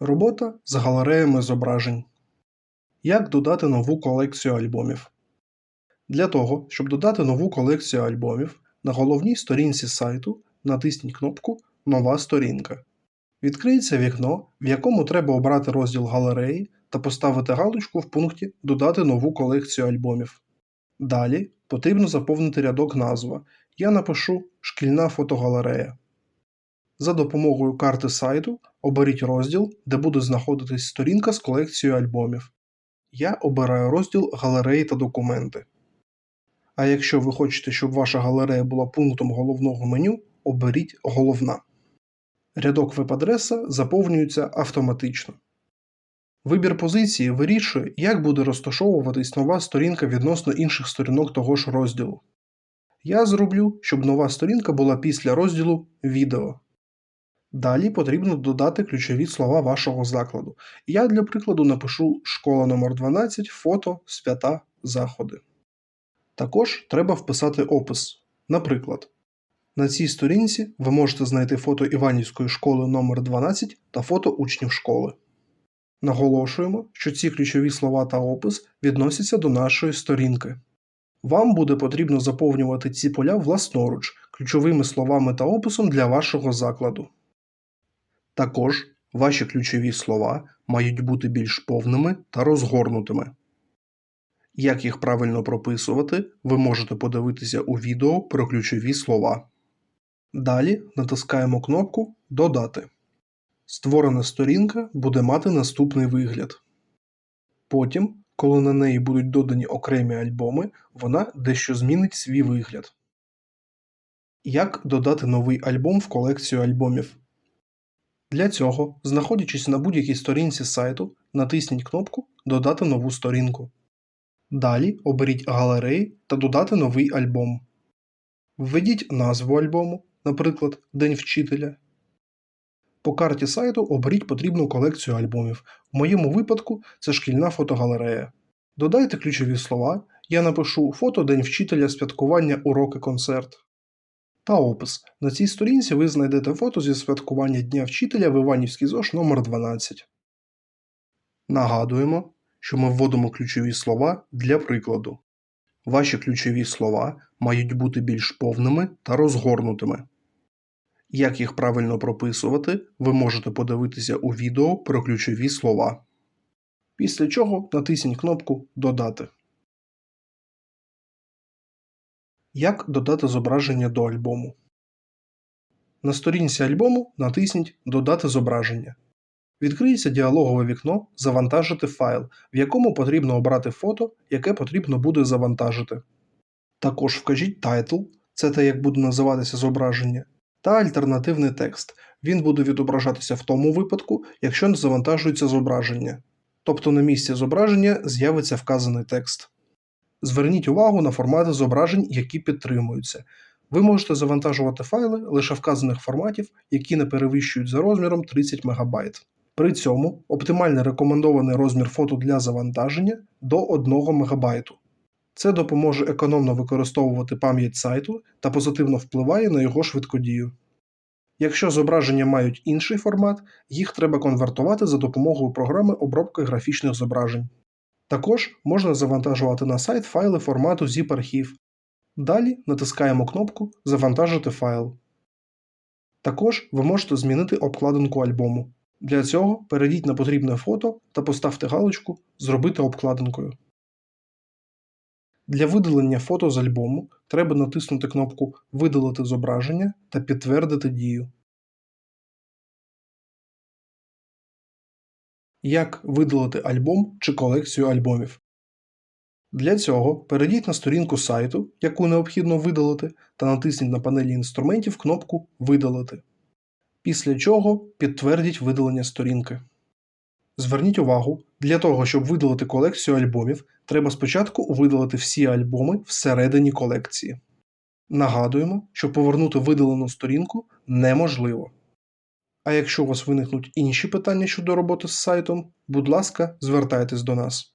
Робота з галереями зображень. Як додати нову колекцію альбомів? Для того, щоб додати нову колекцію альбомів, на головній сторінці сайту натисніть кнопку Нова сторінка. Відкриється вікно, в якому треба обрати розділ галереї та поставити галочку в пункті Додати нову колекцію альбомів. Далі потрібно заповнити рядок назва. Я напишу Шкільна фотогалерея. За допомогою карти сайту оберіть розділ, де буде знаходитись сторінка з колекцією альбомів. Я обираю розділ Галереї та документи. А якщо ви хочете, щоб ваша галерея була пунктом головного меню, оберіть Головна. Рядок веб-адреса заповнюється автоматично. Вибір позиції вирішує, як буде розташовуватись нова сторінка відносно інших сторінок того ж розділу. Я зроблю, щоб нова сторінка була після розділу Відео. Далі потрібно додати ключові слова вашого закладу. Я для прикладу напишу школа номер 12 фото, свята, заходи. Також треба вписати опис. Наприклад, на цій сторінці ви можете знайти фото Іванівської школи номер 12 та фото учнів школи. Наголошуємо, що ці ключові слова та опис відносяться до нашої сторінки. Вам буде потрібно заповнювати ці поля власноруч ключовими словами та описом для вашого закладу. Також ваші ключові слова мають бути більш повними та розгорнутими. Як їх правильно прописувати, ви можете подивитися у відео про ключові слова. Далі натискаємо кнопку Додати. Створена сторінка буде мати наступний вигляд. Потім, коли на неї будуть додані окремі альбоми, вона дещо змінить свій вигляд. Як додати новий альбом в колекцію альбомів? Для цього, знаходячись на будь-якій сторінці сайту, натисніть кнопку Додати нову сторінку. Далі оберіть галереї та додати новий альбом. Введіть назву альбому, наприклад, День вчителя. По карті сайту оберіть потрібну колекцію альбомів. В моєму випадку це шкільна фотогалерея. Додайте ключові слова. Я напишу фото День вчителя святкування уроки концерт. Та опис. На цій сторінці ви знайдете фото зі святкування Дня вчителя в Іванівський ЗОЖ номер 12 Нагадуємо, що ми вводимо ключові слова для прикладу. Ваші ключові слова мають бути більш повними та розгорнутими. Як їх правильно прописувати, ви можете подивитися у відео про ключові слова. Після чого натисніть кнопку Додати. Як додати зображення до альбому. На сторінці альбому натисніть Додати зображення. Відкриється діалогове вікно Завантажити файл, в якому потрібно обрати фото, яке потрібно буде завантажити. Також вкажіть тайтл це те, як буде називатися зображення, та альтернативний текст. Він буде відображатися в тому випадку, якщо не завантажується зображення. Тобто на місці зображення з'явиться вказаний текст. Зверніть увагу на формати зображень, які підтримуються. Ви можете завантажувати файли лише вказаних форматів, які не перевищують за розміром 30 МБ. При цьому оптимальний рекомендований розмір фото для завантаження до 1 МБ. Це допоможе економно використовувати пам'ять сайту та позитивно впливає на його швидкодію. Якщо зображення мають інший формат, їх треба конвертувати за допомогою програми обробки графічних зображень. Також можна завантажувати на сайт файли формату zip-архів. Далі натискаємо кнопку Завантажити файл. Також ви можете змінити обкладинку альбому. Для цього перейдіть на потрібне фото та поставте галочку Зробити обкладинкою. Для видалення фото з альбому треба натиснути кнопку Видалити зображення та підтвердити дію. Як видалити альбом чи колекцію альбомів. Для цього перейдіть на сторінку сайту, яку необхідно видалити, та натисніть на панелі інструментів кнопку Видалити. Після чого підтвердіть видалення сторінки. Зверніть увагу, для того, щоб видалити колекцію альбомів, треба спочатку видалити всі альбоми всередині колекції. Нагадуємо, що повернути видалену сторінку неможливо. А якщо у вас виникнуть інші питання щодо роботи з сайтом, будь ласка, звертайтесь до нас.